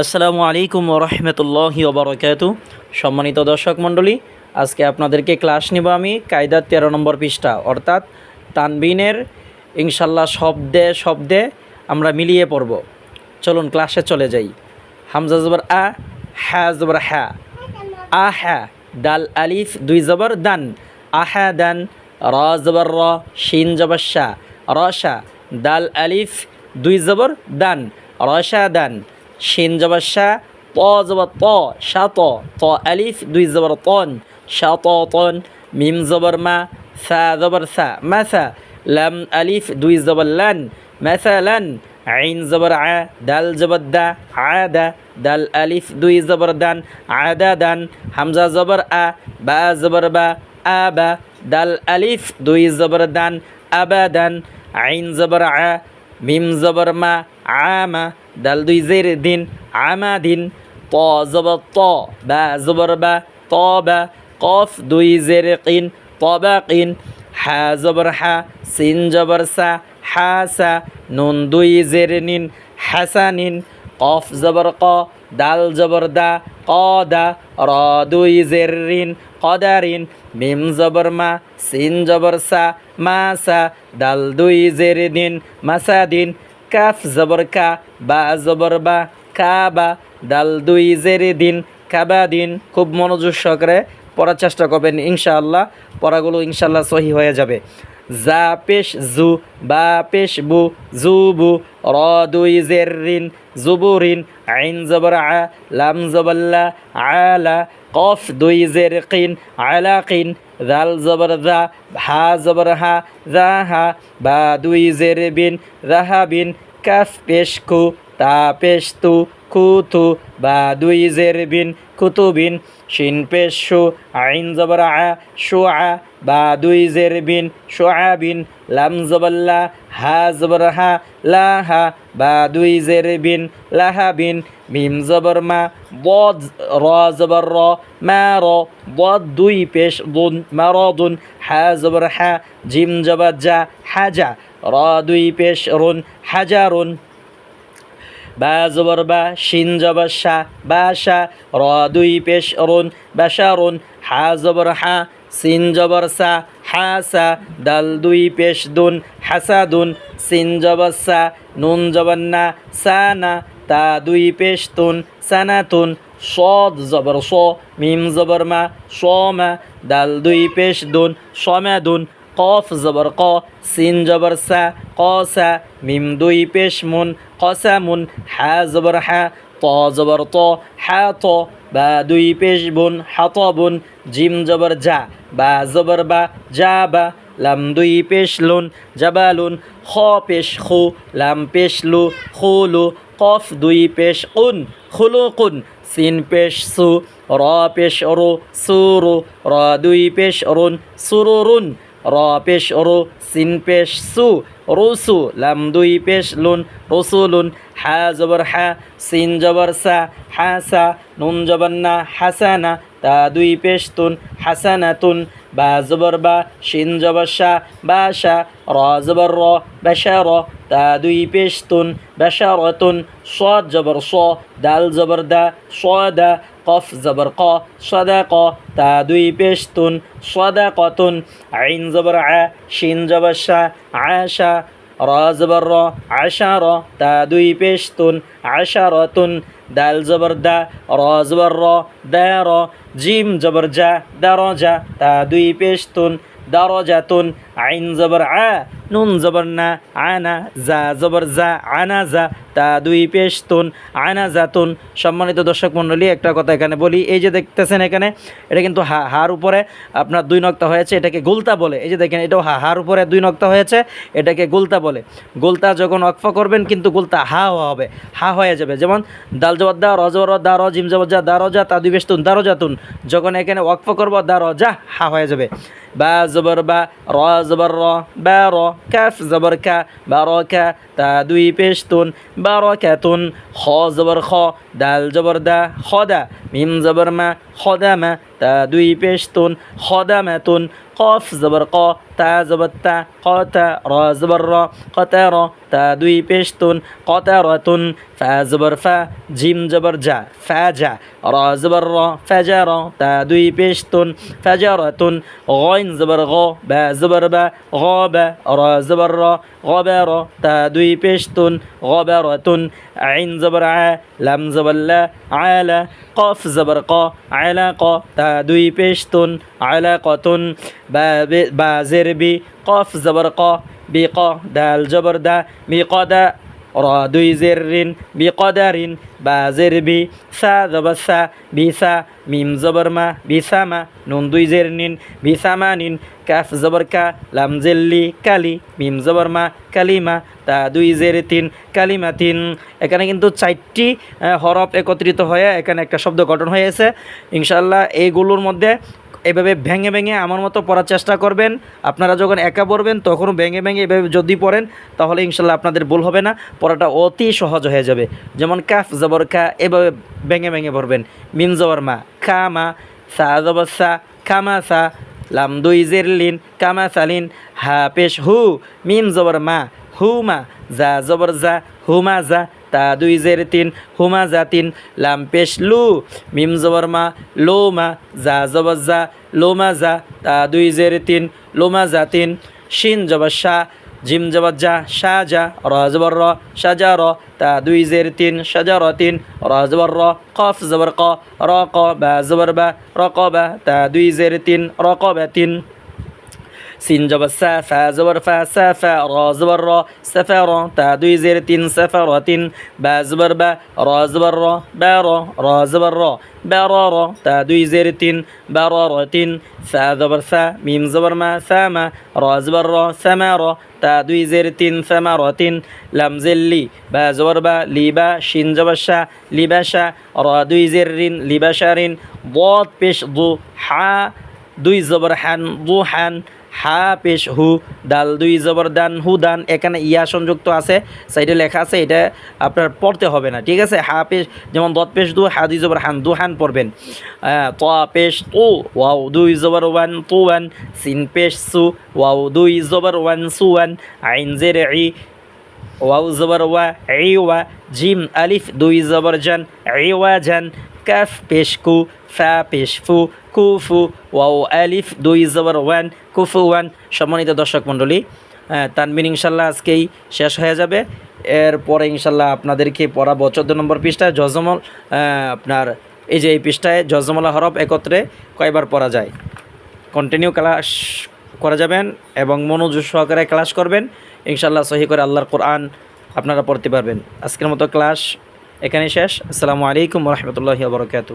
আসসালামু আলাইকুম রহমতুল্লাহি ওবরাকাত সম্মানিত দর্শক মণ্ডলী, আজকে আপনাদেরকে ক্লাস নিব আমি কায়দার তেরো নম্বর পৃষ্ঠা, অর্থাৎ তানবিনের ইনশাল্লাহ শব্দে শব্দে আমরা মিলিয়ে পড়ব। চলুন ক্লাসে চলে যাই। হামজা জবর আ হ্যা জবর হ্যা আ হ্যা দাল আলিফ, দুই জবর দান। আহা দান। র জবর র, শিন জবর শা। রসা দাল আলিফ, দুই জবর দান। রসা দান। শিন জবর শা ত জবর ত শা ত ত আলিফ, দুই জবর তন শা ত তন, মিম জবর মা, সা জবর সা মাসা লাম আলিফ, দুই জবর লান মাসালান আইন জবর আ, দাল জবর দা আদা দাল আলিফ, দুই জবর দান আদা দান, হামজা জবর আ, বা জবর বা আবা দাল আলিফ, দুই জবর দান আবাদান আইন জবর আ, মিম জবর মা আমা দাল দুই জের দিন, আমা দিন, ত জবর ত, বা জবর বা ত বা, কফ দুই জের কিন তবা কিন, হা জবর হা, সিন জবর সা হাসা নুন দুই জের নিন হাসানিন কফ জবর ক, দাল জবর দা কদা র দুই জের রিন কদারিন মিম জবর মা, সিন জবর সা মাসা দাল দুই জের দিন মাসাদিন কাফ, জবর কা, বা জবর বা কাবা দাল দুই জেরে দিন কাবা দিন। খুব মনোযোগ সহকারে পড়ার চেষ্টা করবেন, ইনশাআল্লাহ। পড়াগুলো ইনশাআল্লাহ সহি হয়ে যাবে। যা পেশ জু, বা পেশ বু, জু বু, র দুই জের রিন জুবু জুবুরিন আইন জবর আ, লাম জবল্লা আলা কফ, দুই জের কিন, আলা কিন, জাল জবর জা, হা জবর হা, জা হা, বা দুই জের বিন রাহা বিন, কাফ, পেশ কু তা পেশ তু বা দুই জের বিন কুতুবিন শিন পেশ শু আইন জবর আ শু আ বা দুই জের বিন শোয়াবিন লাম জবল্লা হা জবর হা লা হা বা দুই জের বিন লাহা বিন মিম জবর মা বদ র জবর র মা র বদ দুই পেশ দুন মারদুন হা জবর হা জিম জবর যা হাজা র দুই পেশ রুন হাজারুন বা জবর বা শিন জবর শা বাসা র দুই পেশ রুন বাসারুন হা জবর হা সিন জবর সা হাসা দাল দুই পেশ দুন হাসাদুন সিন জবর সা নুন জবর না সানা তা দুই পেশ তুন সানাতুন সদ জবর স মিম জবর মা সমা দাল দুই পেশ দুন সমাদুন কফ জবর ক, সিন জবর সা কসা মিম দুই পেশ মুন কসামুন হা জবর হা, ত জবর ত, হা ত, বা দুই পেশ বুন হাতবুন জিম জবর যা বা জবর বা যা বা, লাম দুই পেশ লুন জাবালুন খ পেশ খু, লাম পেশ লু খুলু কফ দুই পেশ উন খুলুকুন সিন পেশ সু, র পেশ রু সুরু র দুই পেশ রুন সুরুরুন র পেশ রু, সিন পেশ সু রুসু লাম দুই পেশ লুন রসুলুন হা জবর হা, সিন জবর সা হাসা নুন জবর না হাসানা তা দুই পেশ তুন হাসানাতুন, বা জবর বা শিন জবর শা বাসা র জবর র বাসা র। তা দুই পেশ তুন বাসা রতুন সদ জবর স, দাল জবর দা সদা কফ জবর ক সদা ক। তা দুই পেশ তুন সদা কতুন আইন জবর আ, শিন জবর শা আশা র জবর র আশা র। তা দুই পেশ তুন আশা রতুন দাল জবর দা, র জবর র, দা র। জিম জবর যা দারজা, তা দুই পেশ তুন দারজাতুন আইন জবর আ, নুন জবর না, আনা যা জবর যা আনা যা তা দুই পেশ তুন আনা জাতুন সম্মানিত দর্শক মণ্ডলী, একটা কথা এখানে বলি। এই যে দেখতেছেন এখানে, এটা কিন্তু হা, হার উপরে আপনার দুই নক্তা হয়েছে, এটাকে গুলতা বলে। এই যে দেখেন, এটাও হার উপরে দুই নক্তা হয়েছে, এটাকে গুলতা বলে। গুলতা যখন অক্ফা করবেন, কিন্তু গুলতা হা হবে, হা হয়ে যাবে। যেমন দাল জবর দা রজবর দা র জিম জবর যা দা রজা, তা দুই বেশ তুন দা রজাতুন। যখন এখানে ওয়াকফা করব, দা রজা, হা হয়ে যাবে। বা জবর বা, র জবর র, বা র, কাফ জবর কা, বা র কা, তা দুই পেশ তুন বা র তুন খ জবর খ দাল জবর দা খদা মিম জবর মা খদা মা তা দুই পেশ তুন খদা কফ জবর ক তা জবর তা ক তা র জবর র কতা র তা দুই পেশতুন কতা রতুন ফা জবর ফা জিম জবর যা ফা যা র জবর র ফা যা র তা দুই পেশতুন ফা যা রতুন গইন জবর গ বা জবর বা গ বা র জবর র গ বা র তা দুই পেশতুন গ বা রতুন আইন জবর আ, লাম জবল্লা লা আলা কফ জবর ক আলা ক, তা দুই পেশ তুন আলা কতুন, বা জের বি, কফ জবর ক, বি ক, দাল জবর দা বি ক দা দুই জের বি কদারিন বা জের বি সা জবর সা, বি সা মিম জবর মা, বি সা মা নুন দুই জের নিন বি সা মা নিন, কাফ জবর কা, লাম জেল্লি কালি, মিম জবর মা কালিমা, তা দুই জের তিন কালিমা তিন এখানে কিন্তু চারটি হরফ একত্রিত হয়ে এখানে একটা শব্দ গঠন হয়েছে ইনশাল্লাহ এইগুলোর মধ্যে এভাবে ভেঙে ভেঙে আমার মতো পড়ার চেষ্টা করবেন। আপনারা যখন একা পড়বেন, তখনও ভেঙে ভেঙে এভাবে যদি পড়েন, তাহলে ইনশাল্লাহ আপনাদের ভুল হবে না। পড়াটা অতি সহজ হয়ে যাবে। যেমন কাফ, জবর খা এভাবে ভেঙে ভেঙে পড়বেন। মিম, জবর, মা, খা, মা, সা, জবর, সা খামা সা, লাম, দুই, জের, লিন কামা সালিন হা, পেশ, হু, মিম, জবর, মা, হু, মা, যা, জবর, যা হুমা যা তা দুই জের তিন, হুমা যা তিন, লাম পেশ লু, মিম জবর মা, লো মা যা জবর যা লোমা যা তা দুই জের তিন লোমা যা তিন, শিন জবর শাহ জিম জবর যা শাহ যা র জবর র সাজা র, তা দুই জের তিন সাজা র তিন, র র, কফ জবর ক, র ক বা জবর বা, র ক বা, তা দুই জের তিন, র ক বা তিন। সিন জবর সা ফা, জবর ফা, সা ফা, র, জবর র সাফা র, তা দুই জের তিন সাফা র, তিন, বা জবর বা, র, জবর র, বা র র, জবর র, বা র র, তা দুই জের তিন, বা র র, তিন, ফা, জবর ফা, মিম, জবর মা, ফা, মা, র, জবর র সামা র, তা দুই জের তিন সামা র, তিন লামজের লি, বা জবর বা, লি, বা, শিন, জবর শা লি, বা শা র, দুই জের রিন লি, বা শা রিন বদ, পেশ, দু, হা, দুই জবর হান, দু হান হা পেশ হু দাল, দুই জবর দান, হু দান, এখানে ইয়া সংযুক্ত আছে, সাইডে লেখা আছে, এটা আপনার পড়তে হবে না, ঠিক আছে? হা পেশ যেমন দত পেশ দু, হা দুই জবর হান, দু হান পড়বেন। ত পেশ তু, ওয়াও, দুই জবর ওয়ান, তু ওয়ান, সিন পেশ সু, ওয়াও, দুই জবর ওয়ান, সু ওয়ান, আইন জের ই, ওয়াও জবর ওয়া, ই ওয়া, জিম আলিফ, দুই জবর জান, ই ওয়া জান, কাফ পেশ কু, ফা পেশ ফু কুফু, ওয়াও, আলিফ, দুই, জবর, ওয়ান, কুফু, ওয়ান। সম্মানিত দর্শক মণ্ডলী তানবিন ইনশাল্লাহ আজকেই শেষ হয়ে যাবে। এরপরে ইনশাল্লাহ আপনাদেরকে পড়াবো চোদ্দ নম্বর পৃষ্ঠায় জজমল আপনার এই যে এই পৃষ্ঠায় জজমলা হরফ একত্রে কয়বার পড়া যায়। কন্টিনিউ ক্লাস করে যাবেন এবং মনোযোগ সহকারে ক্লাস করবেন। ইনশাল্লাহ সহি করে আল্লাহর কোরআন আপনারা পড়তে পারবেন। আজকের মতো ক্লাস এখানে শেষ। আসসালামু আলাইকুম রহমতুল্লাহি বরকাতু